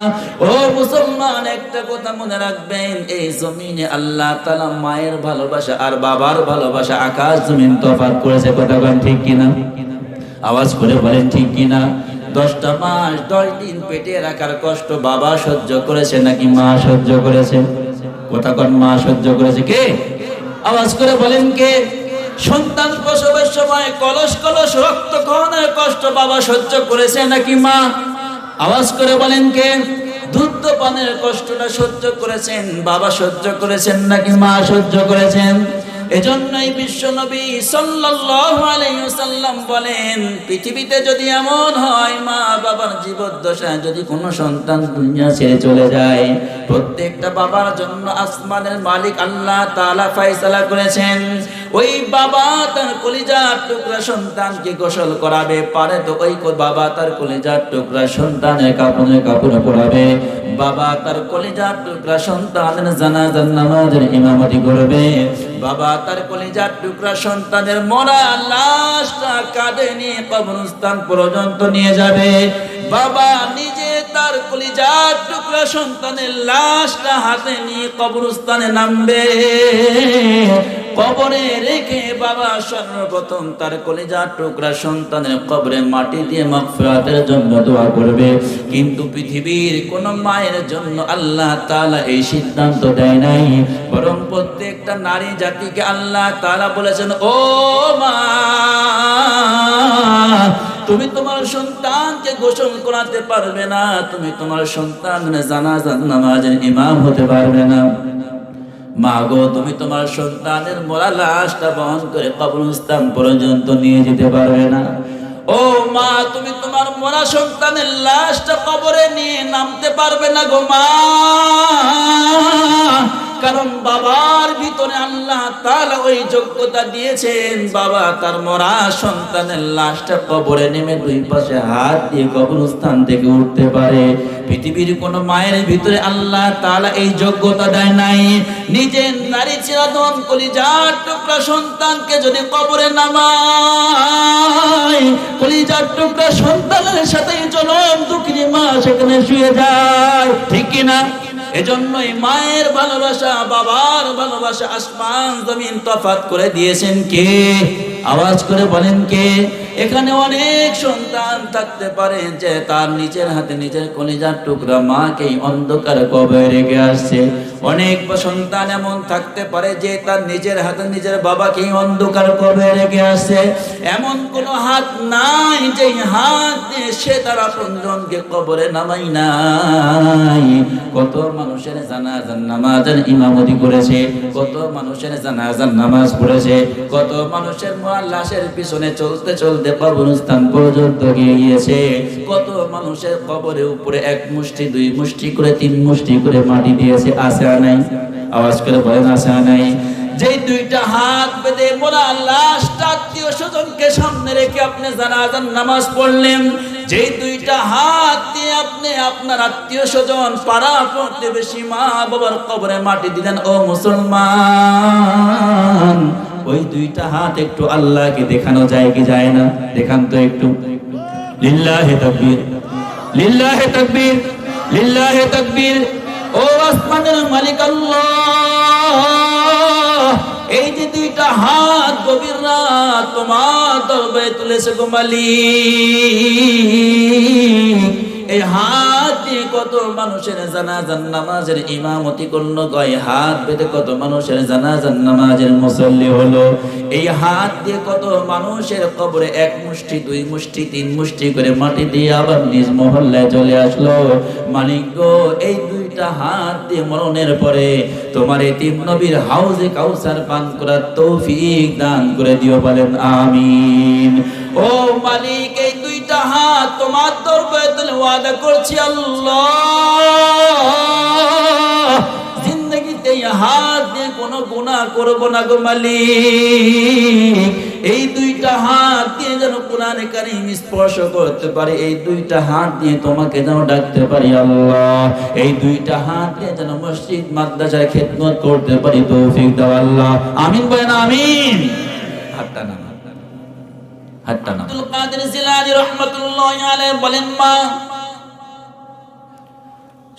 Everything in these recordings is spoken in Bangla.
ও মুসলমান, একটা কথা মনে রাখবেন, এই জমিনে আল্লাহ তালা মায়ের ভালোবাসা আর বাবার ভালোবাসা আকাশ জমিন তফাৎ করেছে, কথা বলেন ঠিক কিনা? আওয়াজ করে বলেন ঠিক কিনা? দশটা মাস, দশ দিন পেটে রাখার কষ্ট বাবা সহ্য করেছে নাকি মা সহ্য করেছে? কথা কন, মা সহ্য করেছে কে? আওয়াজ করে বলেন কে? সন্তান প্রসবের সময় কলস কলস, রক্ত কষ্ট বাবা সহ্য করেছে নাকি মা? আওয়াজ করে বলেন কে? দুধ পানের কষ্টটা সহ্য করেছেন, বাবা সহ্য করেছেন নাকি মা সহ্য করেছেন? এজন্যই বিশ্ব নবী ওয়াসাল্লাম বলেন, পৃথিবীতে যদি এমন হয়, মা বাবার জীবদ্দশায় যদি কোনো সন্তান দুনিয়া ছেড়ে চলে যায়, প্রত্যেকটা বাবার জন্য আসমানের মালিক আল্লাহ তাআলা ফয়সালা করেছেন। ওই বাবা তার কলিজার টুকরা সন্তানকে গোসল করাবে, পারে তো ওই বাবা তার কলিজার টুকরা সন্তানের কাপড়ে কাপড় পরাবে। বাবা তার কলিজার টুকরা সন্তানের জানাজার নামাজের ইমামতি করবে। বাবা তার কলিজার টুকরা সন্তানের মরা লাশটা কাঁধে নিয়ে কবরস্থান পর্যন্ত নিয়ে যাবে। বাবা নিজে তার কলিজার টুকরা সন্তানের লাশটা হাতে নিয়ে কবরস্থানে নামবে। কবরে রেখে বাবা সর্বপ্রথম তার কলিজার টুকরা সন্তানের কবরে মাটি দিয়ে মাগফিরাতের জন্য দোয়া করবে। কিন্তু পৃথিবীর কোন মায়ের জন্য আল্লাহ তাআলা এই সিদ্ধান্ত দেয় নাই। বরং প্রত্যেকটা নারী জাতিকে আল্লাহ তাআলা বলেছেন, ও মা, তুমি তোমার সন্তানকে গোসল করাতে পারবে না। তুমি তোমার সন্তানের জানাজার নামাজের ইমাম হতে পারবে না। মা গো তুমি তোমার সন্তানের মরা লাশটা বহন করে কবরস্থান পর্যন্ত নিয়ে যেতে পারবে না। ও মা, তুমি তোমার মরা সন্তানের লাশটা কবরে নিয়ে নামতে পারবে না গো মা। কারণ বাবার ভিতরে আল্লাহ তাআলা ওই যোগ্যতা দিয়েছেন। বাবা তার মরা সন্তানের লাশটা কবরে নেমে দুই পাশে হাত দিয়ে কবরস্থান থেকে উঠতে পারে। পৃথিবীর কোন মায়ের ভিতরে আল্লাহ তাআলা এই যোগ্যতা দেয় নাই। নিজের নারী চিরাদন কলিজার টুকরা সন্তানকে যদি কবরে নামায়, কলিজার টুকরা সন্তানের সাথে জনম দুঃখিনী মা সেখানে শুয়ে যায়। ঠিক কিনা? এজন্যই মায়ের ভালোবাসা, বাবার ভালোবাসা আসমান জমিন তফাত করে দিয়েছেন কে? আওয়াজ করে বলেন কে? এখানে অনেক সন্তান থাকতে পারে যে তার নিজের হাতে নিজের কলিজার টুকরা মাকেই অন্ধকার কবে রেখে আসছে। অনেক সন্তান এমন থাকতে পারে যে তার নিজের হাতে নিজের বাবাকেই অন্ধকার কবে রেখে আসছে। এমন কোন হাত নাই যে হাত দিয়ে সে তার আপনজনকে কবরে নামাই নাই। মানুষের জানাজার নামাজের ইমামতি করেছে, কত মানুষের জানাজার নামাজ পড়েছে, কত মানুষের লাশের পিছনে চলতে চলতে কবরস্থান পর্যন্ত গিয়ে গিয়েছে, কত মানুষের কবরের উপরে এক মুষ্টি, দুই মুষ্টি করে, তিন মুষ্টি করে মাটি দিয়েছে আর নাই? আওয়াজ করে বলেন আর নাই? যে দুইটা হাত বেঁধে মোরা লাশটা আত্মীয় স্বজনকে সামনে রেখে আপনি জানাজার নামাজ পড়লেন যে দুইটা হাত দিয়ে আপনি আপনার আত্মীয় স্বজন পাড়া প্রতিবেশী মা বাবার কবরে মাটি দিলেন, ও মুসলমান, ওই দুইটা হাত একটু আল্লাহকে দেখানো যায় কি যায় না? দেখান তো একটু। লিল্লাহে তাকবীর লিল্লাহে তাকবীর লিল্লাহে তাকবীর। ও আসমানের মালিক আল্লাহ। এই যে দুইটা হাত গভীর রাত তোমার দরবারে তুলেছে গো মালিক। এই হাত দিয়ে কত মানুষের জানাজান নামাজের ইমামতি করল গয়, হাত বেঁধে কত মানুষের জানাজান নামাজের মুসল্লি হলো। এই হাত দিয়ে কত মানুষের কবরে এক মুষ্টি, দুই মুষ্টি, তিন মুষ্টি করে মাটি দিয়ে আবার নিজ মহল্লায় চলে আসলো। মালিক গো, এই দুইটা হাত দিয়ে মরণের পরে তোমার এই তিন নবীর হাউজে কাউসার পান করার তৌফিক দান করে দিও বলেন, আমিন। ও মালিক, এই তোমার তুলে ওয়াদা করছি জিন্দগিতে হাত দিয়ে কোনো না গো এই দুইটা হাত দিয়ে যেন কোরআনে কারিম স্পর্শ করতে পারে, এই দুইটা হাত দিয়ে তোমাকে যেন ডাকতে পারি আল্লাহ। এই দুইটা হাত দিয়ে যেন মসজিদ, মাদ্রাসায় খেদমত করতে পারি, তৌফিক দাও আল্লাহ। আমিন বলেন আমিন। হাতটা না আব্দুল কাদের জিলানী রহমাতুল্লাহি বলেন, মা,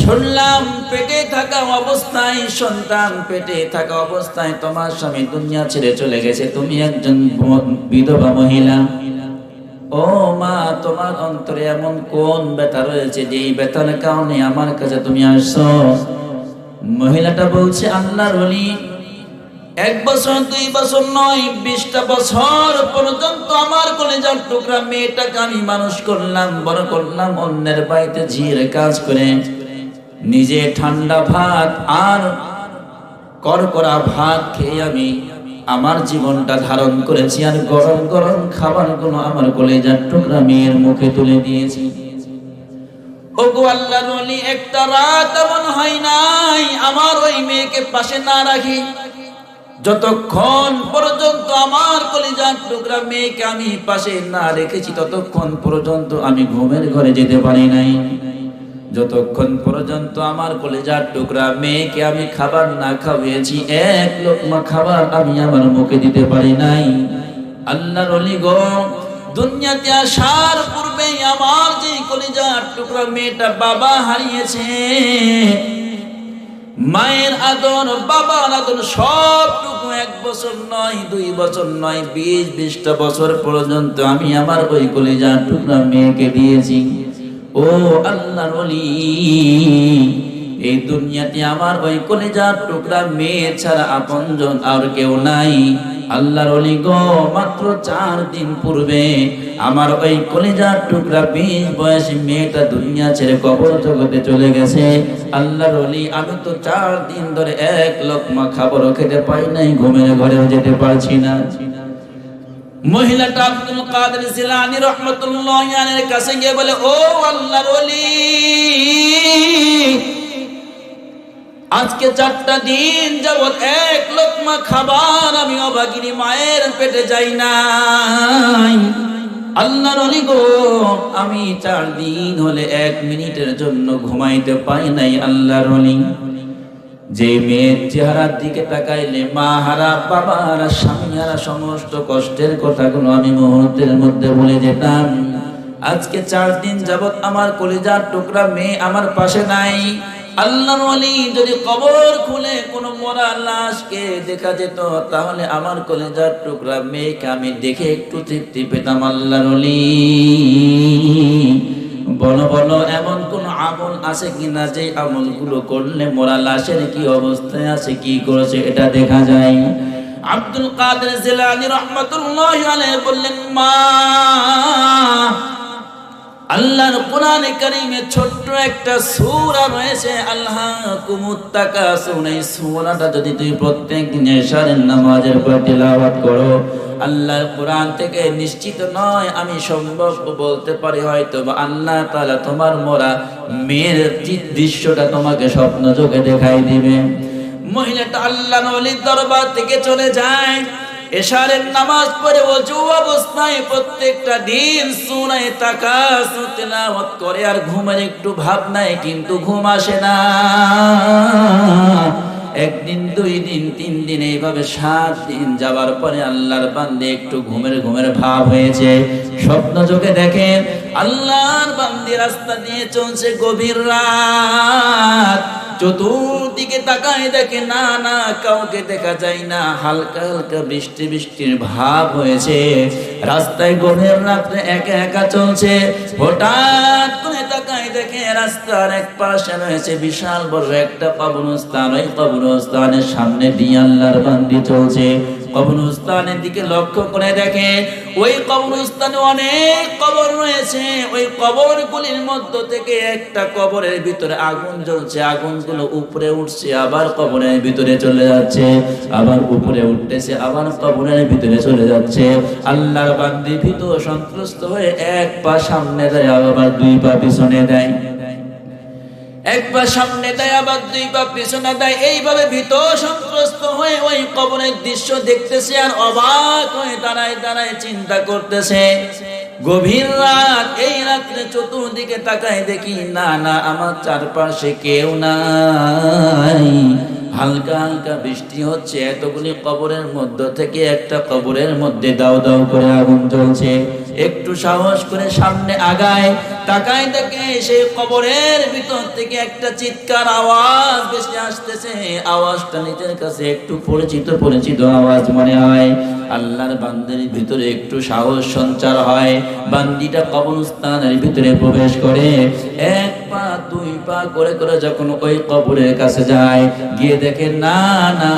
শুনলাম পেটে থাকা অবস্থায়, সন্তান পেটে থাকা অবস্থায় তোমার স্বামী দুনিয়া ছেড়ে চলে গেছে। তুমি একজন বিধবা মহিলা। ও মা, তোমার অন্তরে এমন কোন ব্যথা রয়েছে যে এই ব্যথার কারণে আমার কাছে তুমি আসছো? মহিলাটা বলছে, আল্লাহর ওলি এক বছর, দুই বছর নয়, বিশটা বছর পর্যন্ত আমার কলেজার টুকরা মেয়েটাকে আমি মানুষ করলাম, বড় করলাম, অন্যের বাড়িতে ঝিয়ে কাজ করে। নিজে ঠান্ডা ভাত আর করকরা ভাত খেয়ে আমি আমার জীবনটা ধারণ করেছি আর গরম গরম খাবারগুলো আমার কলেজার টুকরা মেয়ের মুখে তুলে দিয়েছি। একটা রাত এমন হয় নাই, আমার ওই মেয়েকে পাশে না রাখি। যতক্ষণ পর্যন্ত আমার কলিজার টুকরা মেয়েকে আমি পাশে না রেখেছি, ততক্ষণ পর্যন্ত আমি ঘুমের ঘরে যেতে পারি নাই। যতক্ষণ পর্যন্ত আমার কলেজার টুকরা মেয়েকে আমি খাবার না খাওয়িয়েছি এক লোকমা খাবার আমি আমার মুখে দিতে পারি নাই। আল্লাহর অলি গো, দুনিয়াতে আসার পূর্বে আমার যে কলেজার টুকরা মেয়েটা বাবা হারিয়েছে মায়ের আদর বাবার আদর সবটুকু এক বছর নয়, দুই বছর নয়, বিশ, বিশটা বছর পর্যন্ত আমি আমার ওই কলেজার টুকরা মেয়েকে দিয়েছি। ও আল্লাহর ওলি এই দুনিয়াতে আমার ওই কলেজার টুকরা মেয়ে ছাড়া আপনজন আর কেউ নাই। আল্লাহর ওলি গো, মাত্র চার দিন পূর্বে আমার ওই কলেজার টুকরা বিশ বয়সী মেয়েটা দুনিয়া ছেড়ে কবর জগতে চলে গেছে। আল্লাহর ওলি, আমি তো চার দিন ধরে এক লোকমা খাবারও খেতে পাই নাই, ঘুমের ঘরেও যেতে পারছি না। মহিলাটা আব্দুল কাদের জিলানি রহমতুল্লাহ কাছে গিয়ে বলে, ও আল্লাহর ওলি আজকে চারটা দিন যাবৎ এক লোকমা খাবার আমি অবাগিনী মায়ের পেটে যাই নাই। আল্লাহর অলি গো, আমি চার দিন হলে এক মিনিটের জন্য ঘুমাইতে পাই নাই আল্লাহর অলি। যে মেয়ের চেহারার দিকে তাকাইলে মা হারা, বাবা হারা, স্বামী হারা, সমস্ত কষ্টের কথাগুলো আমি মুহূর্তের মধ্যে ভুলে যেতাম। আজকে চার দিন যাবৎ আমার কলিজার টুকরা মেয়ে আমার পাশে নাই। আল্লাহর ওলি যদি কবর খুলে কোন মরা লাশকে দেখা যেত, তাহলে আমার কলেজার টুকরা মেয়েকে আমি দেখে একটু তৃপ্তি পেতাম আল্লাহর ওলি। বলো বলো, এমন কোন আমল আছে কিনা যে আমলগুলো করলে মোরা লাশের কি অবস্থায় আছে, কি করেছে এটা দেখা যায়? আব্দুল কাদের জিলানি রহমাতুল্লাহ বললেন, মা আল্লাহর কোরআনে কারিমে ছোট্ট একটা সূরা রয়েছে আল্লাহ কুমুত্তাকাসুন এই সূরাটা যদি তুই প্রত্যেক দিন এশারের নামাজের পর তেলাওয়াত করো, আল্লাহর কোরআন থেকে নিশ্চিত নয়, আমি সম্ভব বলতে পারি হয়তো বা আল্লাহ তাআলা তোমার মোরা মেয়ের দৃশ্যটা তোমাকে স্বপ্ন চোখে দেখাই দিবে। মহিলাটা আল্লাহ নলির দরবার থেকে চলে যায়। এশারের নামাজ পড়ে অজু অবস্থায় প্রত্যেকটা দিন সুনায় তাকাস তেলাওয়াত করে, আর ঘুমের একটু ভাব নাই, কিন্তু ঘুম আসে না। একদিন, দুই দিন, তিন দিন, এইভাবে সাত দিন যাওয়ার পরে আল্লাহর বান্দে একটু ঘুমের ঘুমের ভাব হয়েছে। স্বপ্ন চোখে দেখেন, আল্লাহর বান্দি রাস্তা দিয়ে চলছে গভীর রাত। চতুর্দিকে তাকায় দেখে, না না, কাউকে দেখা যায় না। হালকা হালকা বৃষ্টি, বৃষ্টির ভাব হয়েছে। রাস্তায় গভীর রাত্রে একা একা চলছে। হঠাৎ তাকায় দেখে রাস্তার এক পাশে রয়েছে বিশাল বড় একটা কবরস্থান। ওই কবরস্থানের সামনে দিয়ে বান্দি চলছে। কবরস্থানের দিকে লক্ষ্য করে দেখে, ওই কবরস্থানে অনেক কবর রয়েছে। ওই কবরগুলির মধ্য থেকে একটা কবরের ভিতরে আগুন জ্বলছে। আগুনগুলো উপরে উঠছে, আবার কবরের ভিতরে চলে যাচ্ছে। আবার উপরে উঠতেছে, আবার কবরের ভিতরে চলে যাচ্ছে। আল্লাহর বান্দি ভীত সন্ত্রস্ত হয়ে এক পা সামনে দেয় আবার দুই পা পিছনে দেয়। এক পা সামনে দেয়, আবার দুই পা পেছনে দেয়। এইভাবে ভীত সন্ত্রস্ত হয়ে ওই কবরের দৃশ্য দেখতেছে আর অবাক হয়ে দাঁড়ায় দাঁড়ায় চিন্তা করতেছে। গভীর রাত, এই রাত্রে চতুর্দিকে তাকায় দেখি, না না, আমার চারপাশে কেউ নাই। হালকা হালকা বৃষ্টি হচ্ছে, এতগুলি কবরের মধ্য থেকে একটা কবরের মধ্যে দাও দাও করে আগুন জ্বলছে। একটু সাহস করে সামনে আগায়, তাকায় দেখে সেই কবরের ভিতর থেকে একটা চিৎকার আওয়াজ বেশি আসতেছে। আওয়াজটা নিজের কাছে একটু পরিচিত পরিচিত আওয়াজ মনে হয়। আল্লাহর বান্দের ভিতরে একটু সাহস সঞ্চার হয়। বান্দিটা কবরস্থানের ভিতরে প্রবেশ করে। এক পা, দুই পা করে করে যখন ওই কবরের কাছে যায়, গিয়ে দেখে, না না,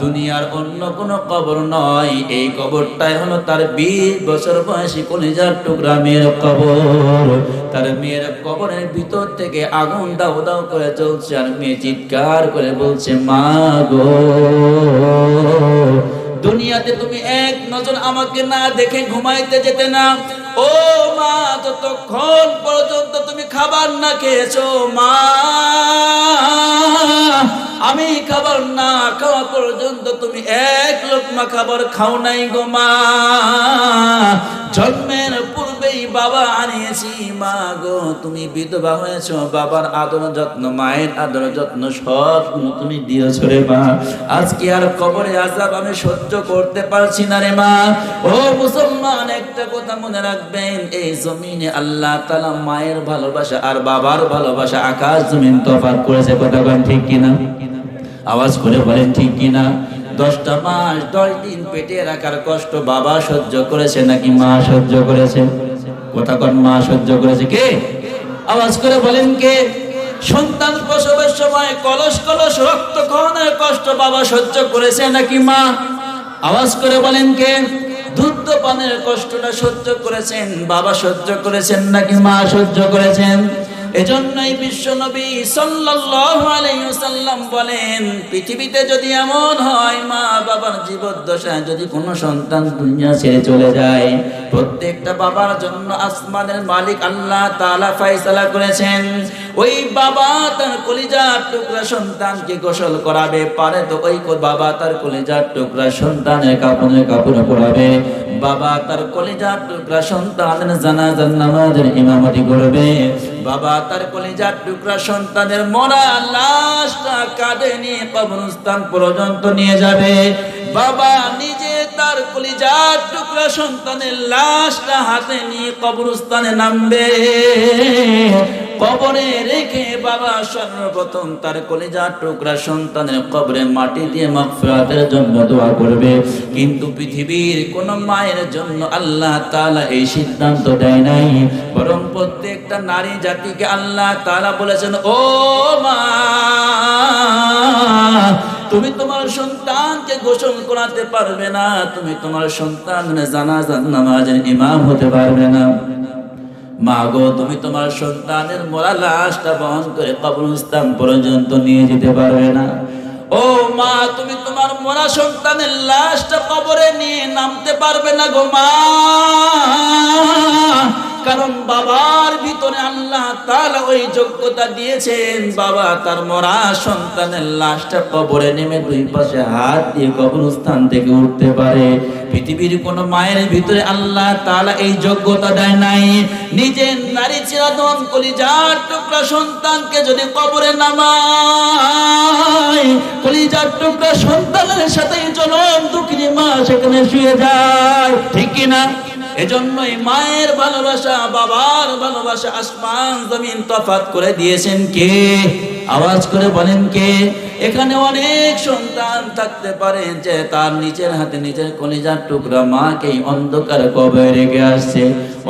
দুনিয়ার অন্য কোনো কবর নয়। এই কবরটাই হলো তার বিশ বছর বয়সী কলিজার টুকরা মেয়ের কবর। তার মেয়ের কবরের ভিতর থেকে আগুন দাও দাও করে চলছে আর মেয়ে চিৎকার করে বলছে, মা গো, দুনিয়াতে তুমি এক নজর আমাকে না দেখে ঘুমাইতে যেতে না। ও মা যতক্ষণ পর্যন্ত তুমি খাবার না খেয়েছো, মা। আমি খাবার না খাওয়া পর্যন্ত তুমি এক লোকমা খাবার খাও নাই গো মা। জন্মের পূর্বেই বাবা আনিয়েছি। মা গো, তুমি বিধবা হয়েছো, বাবার আদর যত্ন, মায়ের আদর যত্ন সব তুমি দিয়েছ রে মা। আজকে আর কবরে আজাব আমি সহ্য করতে পারছি না রে মা। ও মুসলমান, একটা কথা মনে রাখবেন, এই জমিনে আল্লাহ তালা মায়ের ভালোবাসা আর বাবার ভালোবাসা আকাশ জমিন তফাৎ করেছে, কথা বলেন ঠিক কিনা? আওয়াজ করে বলেন ঠিক কিনা? দশটা মাস, দশ দিন পেটে রাখার কষ্ট বাবা সহ্য করেছে নাকি মা সহ্য করেছে? কোথাকার মা সহ্য করেছে কে? আওয়াজ করে বলেন কে? সন্তান প্রসবের সময় কলস কলস, রক্ত কহনের কষ্ট বাবা সহ্য করেছে নাকি মা? আওয়াজ করে বলেন কে? দুধ কষ্টটা সহ্য করেছেন, বাবা সহ্য করেছেন নাকি মা সহ্য করেছেন? এজন্যই বিশ্ব নবী সাল্লাল্লাহু আলাইহি ওয়াসাল্লাম বলেন, পৃথিবীতে যদি এমন হয়, মা বাবার জীবদ্দশায় যদি কোনো সন্তান দুনিয়া ছেড়ে চলে যায়, প্রত্যেকটা বাবার জন্য আসমানের মালিক আল্লাহ তাআলা ফয়সালা করেছেন। ওই বাবা তার কলিজার টুকরা সন্তানকে গোসল করাবে, পারে তো ওই বাবা তার কলিজার টুকরা সন্তানের কাপড়ে কাপড় পরাবে, বাবা তার কলিজার টুকরা সন্তানের জানাজার নামাজের ইমামতি করবে। বাবা তার কলিজার টুকরা সন্তানের মরা লাশটা কাঁধে নিয়ে কবরস্থান পর্যন্ত নিয়ে যাবে। বাবা নিজে তার কলিজার টুকরা সন্তানের লাশটা হাতে নিয়ে কবরস্থানে নামবে। কবরে রেখে বাবা সর্বপ্রথম তার কলিজার টুকরা সন্তানের কবরে মাটি দিয়ে মাগফিরাতের জন্য দোয়া করবে। কিন্তু পৃথিবীর কোন মায়ের জন্য আল্লাহ তাআলা এই সিদ্ধান্ত দেয় নাই। বরং প্রত্যেকটা নারী জাতিকে আল্লাহ তাআলা বলেছেন, ও মা তুমি তোমার সন্তানকে গোসল করাতে পারবে না, তুমি তোমার সন্তানের জানাজার নামাজের ইমাম হতে পারবে না। মা গো, তুমি তোমার সন্তানের মরা লাশটা বহন করে কবরস্থান পর্যন্ত নিয়ে যেতে পারবে না। ও মা, তুমি তোমার মরা সন্তানের লাশটা কবরে নিয়ে নামতে পারবে না গো মা। কারণ বাবার ভিতরে আল্লাহ তাআলা ওই যোগ্যতা দিয়েছেন। বাবা তার মরা সন্তানের লাশটা কবরে নেমে দুই পাশে হাত দিয়ে কবরস্থান থেকে উঠতে পারে। পৃথিবীর কোন মায়ের ভিতরে আল্লাহ তাআলা এই যোগ্যতা দেয় নাই। নিজের নারী চিরাদন কলিজার টুকরা সন্তানকে যদি কবরে নামায়, কলিজার টুকরা সন্তানের সাথে জনম দুঃখিনী মা সেখানে শুয়ে যায়। ঠিক কিনা? এজন্যই মায়ের ভালোবাসা, বাবার ভালোবাসা আসমান, জমিন তফাত করে দিয়েছেন কে? আওয়াজ করে বলেন কে? এখানে অনেক সন্তান থাকতে পারে যে তার নিজের হাতে নিজের কলিজার টুকরা মাকে অন্ধকার কবে রেখে আসছে।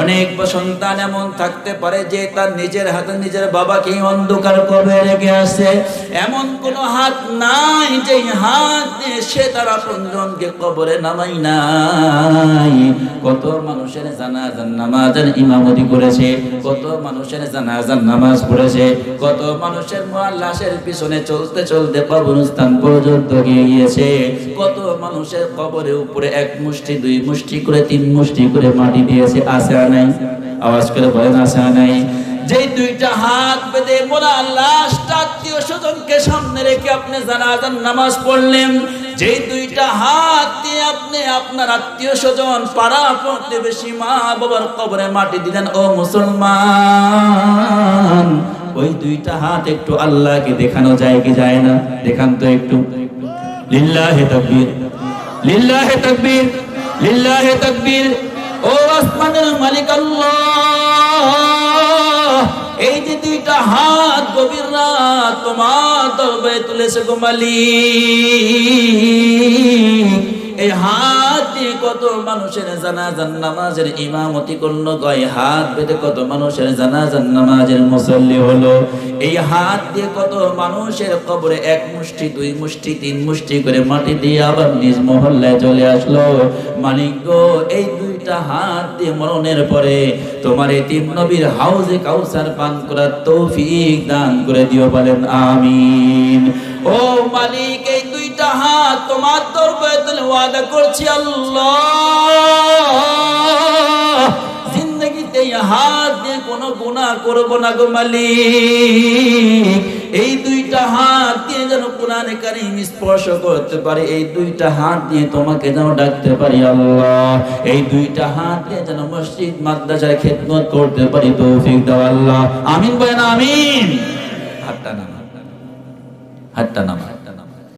অনেক সন্তান এমন থাকতে পারে যে তার নিজের হাতে নিজের বাবাকে অন্ধকার কবে রেখে আসছে। এমন কোনো হাত নাই যে হাত সে তার আপনজনকে কবরে নামাই নাই। কত মানুষের জানাজার নামাজের ইমামতি করেছে, কত মানুষের জানাজার নামাজ পড়েছে, কত মানুষের লাশের পিছনে চলতে চলতে কবরস্থান পর্যন্ত গিয়ে গিয়েছে, কত মানুষের কবরের উপরে এক মুষ্টি, দুই মুষ্টি করে, তিন মুষ্টি করে মাটি দিয়েছে আসে নাই? আওয়াজ করে বলেন আসে নাই? যে দুইটা হাত বেঁধে মোরা লাশটা আত্মীয় স্বজনকে সামনে রেখে আপনি জানাজার নামাজ পড়লেন যে দুইটা হাত দিয়ে আপনি আপনার আত্মীয় স্বজন পাড়া প্রতিবেশী মা বাবার কবরে মাটি দিলেন, ও মুসলমান। ওই দুইটা হাত একটু আল্লাহকে দেখানো যায় কি যায় না? দেখান তো একটু। লিল্লাহে তাকবীর। লিল্লাহে তাকবীর। লিল্লাহে তাকবীর। ও আসমানের মালিক আল্লাহ। এই যে দুইটা হাত গভীর রাত তোমার দরবারে তুলেছে গো মালিক। এই হাত দিয়ে কত মানুষের জানাজান নামাজের ইমামতি করল গয় হাত বেঁধে কত মানুষের জানাজান নামাজের মুসল্লি হলো। এই হাত দিয়ে কত মানুষের কবরে এক মুষ্টি, দুই মুষ্টি, তিন মুষ্টি করে মাটি দিয়ে আবার নিজ মহল্লায় চলে আসলো। মানিক এই দুইটা হাত দিয়ে মরণের পরে তোমার এই তিন নবীর হাউজে কাউসার পান করার তৌফিক দান করে দিও, বলেন আমিন। ও মালিক, এই দুইটা হাত তোমার দরবারে তুলে ওয়াদা করছি আল্লাহ। জিন্দগিতে হাত দিয়ে কোনো গুনাহ করব না গো মালিক। এই দুইটা হাত দিয়ে যেন কোরআনে কারিম স্পর্শ করতে পারে, এই দুইটা হাত দিয়ে তোমাকে যেন ডাকতে পারি আল্লাহ। এই দুইটা হাত দিয়ে যেন মসজিদ মাদ্রাসায় খেদমত করতে পারি, তৌফিক দাও আল্লাহ। আমিন বলেন আমিন। হাতটা নামা। হাতটা নামা।